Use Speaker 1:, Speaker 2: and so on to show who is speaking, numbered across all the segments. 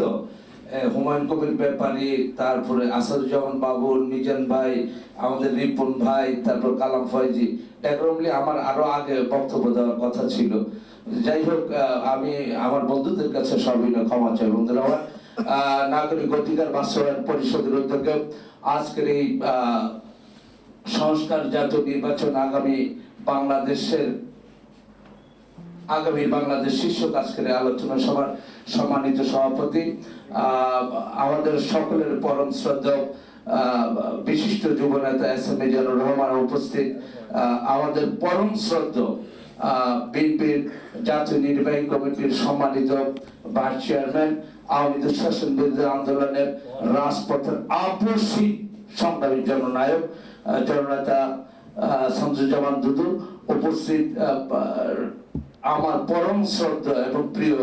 Speaker 1: তো হুমায়ুন কবির ব্যাপারী, তারপরে আসাদুজ্জামান বাবুল মিজান ভাই, আমাদের রিপন ভাই, তারপর কালাম ফয়জি একরমলি আমার আরও আগে বক্তব্য দেওয়ার কথা ছিল। যাই হোক আমি আমার বন্ধুদের কাছে সর্বীয় ক্ষমা চাই, বন্ধুরা আমার। নাগরিক অধিকার বাস্তবায়ন পরিষদের উদ্যোগে আজকের এই সংস্কার জাতীয় নির্বাচন আগামী বাংলাদেশের আগামী বাংলাদেশ শীর্ষক আজকের আলোচনা সভার সম্মানিত সভাপতি আমাদের সকলের পরম শ্রদ্ধা বিশিষ্ট যুব নেতা এস এম মিজানুর রহমান উপস্থিত। আমাদের পরম শ্রদ্ধা বিএনপির জাতীয় নির্বাহী কমিটির সম্মানিত ভাইস চেয়ারম্যান আওয়ামী দুঃশাসন বিরোধী আন্দোলনের রাজপথের আপসী সংগ্রামী জননায়ক জননেতা আহ, সঞ্জুজ্জামান দুদু উপস্থিত আমার পরম শ্রদ্ধা এবং প্রিয়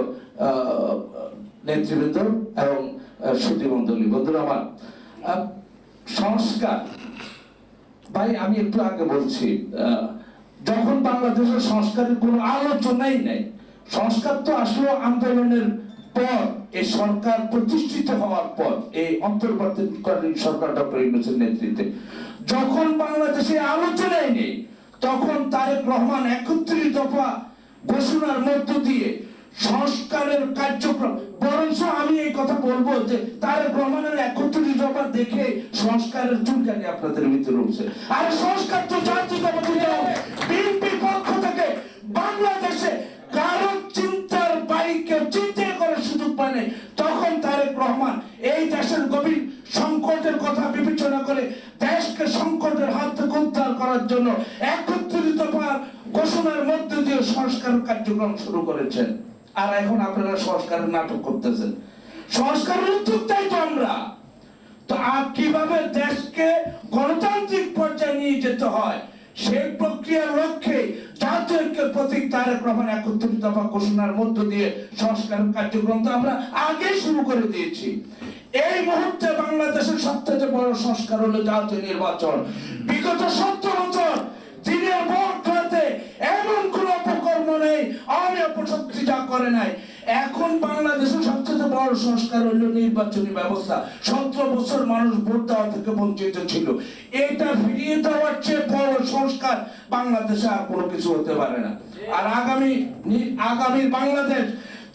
Speaker 1: নেতৃবৃন্দ এবং সুদীমণ্ডলী বন্ধুরা আমার সংস্কার। ভাই, আমি একটু আগে বলছি যখন বাংলাদেশের সংস্কারের কোনো আলোচনাই নেই, সংস্কার তো আসলে আন্দোলনের পর, এই সরকার প্রতিষ্ঠিত হওয়ার পর, এই অন্তর্বর্তীকালীন সরকার ডক্টর ইউনুসের নেতৃত্বে। যখন বাংলাদেশে আলোচনাই নেই, তখন তারেক রহমান একত্রিশ দফা ঘোষণার মধ্য দিয়ে সংস্কারের কার্যক্রম। বরঞ্চ আমি এই কথা বলব যে তারেক রহমানের একত্রিশ দফা দেখে সংস্কারের চুলকানি আপনাদের ভিতরে উঠছে। আর সংস্কার তো বিএনপি পক্ষ থেকে বাংলাদেশে কারও চিন্তার বাইকে চিন্তা করার সুযোগ পায় তখন তারেক রহমান এই দেশের গভীর সংকটের কথা বিবেচনা করে দেশকে সংকটের হাত থেকে উদ্ধার করার জন্য একত্রিত ঘোষণার মধ্যে সংস্কার কার্যক্রম শুরু করেছেন। আর এখন আপনারা সংস্কারের নাটক করতেছেন। উদ্যোগটাই তো আমরা। তো আর কীভাবে দেশকে গণতান্ত্রিক পর্যায়ে নিয়ে যেতে হয়, সেই প্রক্রিয়ার লক্ষ্যে জাতীয় প্রতীক তারেক রহমান ঘোষণার মধ্য দিয়ে সংস্কার কার্যক্রম তো আমরা আগে শুরু করে দিয়েছি। এই মুহূর্তে বাংলাদেশের সবথেকে বড় সংস্কার হলো জাতীয় নির্বাচন। বিগত সত্তর করে নাই। এখন বাংলাদেশের সবচেয়ে বড় সংস্কার হলো নির্বাচনী ব্যবস্থা। সতেরো বছর মানুষ ভোট দেওয়া থেকে বঞ্চিত ছিল। এটা ফিরিয়ে দেওয়ার চেয়ে বড় সংস্কার বাংলাদেশে আর কোনো কিছু হতে পারে না। আর আগামী আগামী বাংলাদেশ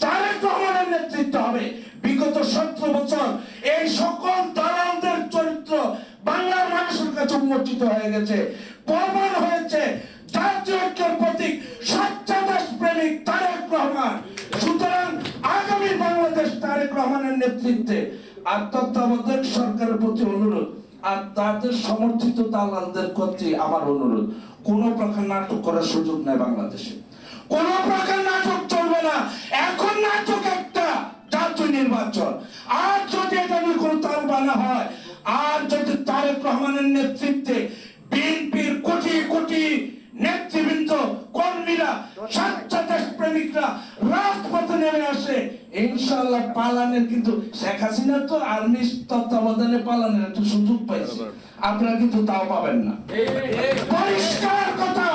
Speaker 1: তারেক রহমানের নেতৃত্ব হবে। বিগত সতেরো বছর এই সকল দালালদের চরিত্র বাংলার মানুষের কাছে উন্মোচিত হয়ে গেছে। প্রমাণ হয়েছে তারেক রহমানের নেতৃত্বে আর তত্ত্বাবধায়ক সরকারের প্রতি অনুরোধ, আর তাদের সমর্থিত দালালদের প্রতি আমার অনুরোধ। কোন প্রকার নাটক করার সুযোগ নেই বাংলাদেশে। কোন প্রকার নাটক চলবে না। এখন নাটক একটা জাতীয় নির্বাচন। আর যদি এটা নিয়ে কোনো তাল বানা হয়, আর যদি তারেক রহমানের নেতৃত্বে ইনশাআল্লাহ পালানের কিন্তু শেখ হাসিনা তো আর্মির তত্ত্বাবধানে পালানের একটা সুযোগ পাইছে। আপনারা কিন্তু তাও পাবেন না। পরিষ্কার কথা।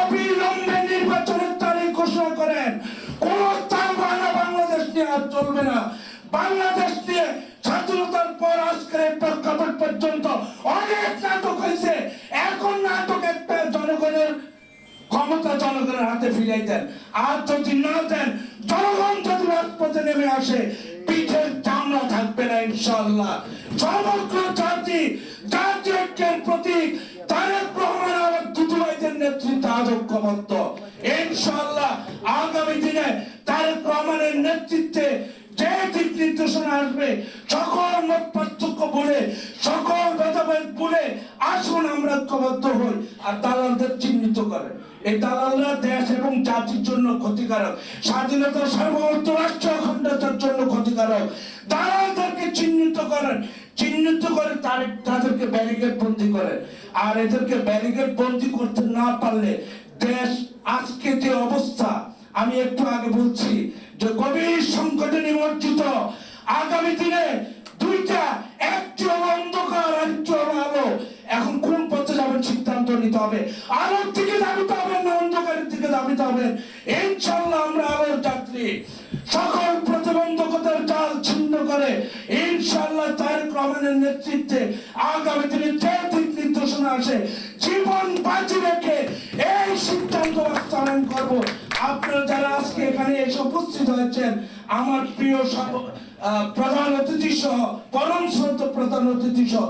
Speaker 1: অবিলম্বে নির্বাচনের তারিখ ঘোষণা করেন। কোন তাল বাংলাদেশ নিয়ে আর চলবে না। বাংলাদেশ নিয়ে স্বাধীনতার পর আজকের প্রেক্ষাপট পর্যন্ত অনেক নাটক হয়েছে। এখন নাটক একটা জনগণের ক্ষমতা জনগণের হাতে ফিরিয়ে দেন। আর যদি না দেন নেমে আসে। পিঠের চামড়া থাকবে না ইনশাল্লাহ সমগ্র জাতি জাতীয় ঐক্যের প্রতীক, তারেক রহমান আমার দুদুভাইদের নেতৃত্বে আদক্ষবদ্ধ ইনশাল্লাহ আগামী দিনে তারেক রহমানের নেতৃত্বে যে দিক নির্দেশনা আসবে, সকল মত পার্থক্য বলে সকল ভেদাভেদ বলে আসুন আমরা ঐক্যবদ্ধ হই আর দালালদের চিহ্নিত করেন। এই দালালরা দেশ এবং জাতির জন্য ক্ষতিকারক। স্বাধীনতা সার্বভৌমত্ব রাষ্ট্র অখণ্ডতার জন্য ক্ষতিকারক। দালালদেরকে চিহ্নিত করেন। চিহ্নিত করে তাদেরকে ব্যারিকেড বন্দি করেন। আর এদেরকে ব্যারিকেড বন্দি করতে না পারলে দেশ আজকে যে অবস্থা, আমি একটু আগে বলছি যে গভীর সংকটে নিমজ্জিত। আগামী দিনে দুইটা নিতে হবে। আলোর দিকে দাবিতে হবে না অন্ধকারের দিকে দাবিতে হবে ইনশাল্লাহ আমরা আলোর যাত্রী। সকল প্রতিবন্ধকতার জাল
Speaker 2: ইনশাআল্লাহ তারেক রহমানের নেতৃত্বে আগামী দিনে যে দিক নির্দেশনা আসে। জীবন বাজি রেখে এই সিদ্ধান্ত বাস্তবায়ন করব। আপনারা যারা আজকে এখানে এসে উপস্থিত হয়েছেন, আমার প্রিয় প্রধান অতিথি সহ, পরম শ্রদ্ধ প্রধান অতিথি সহ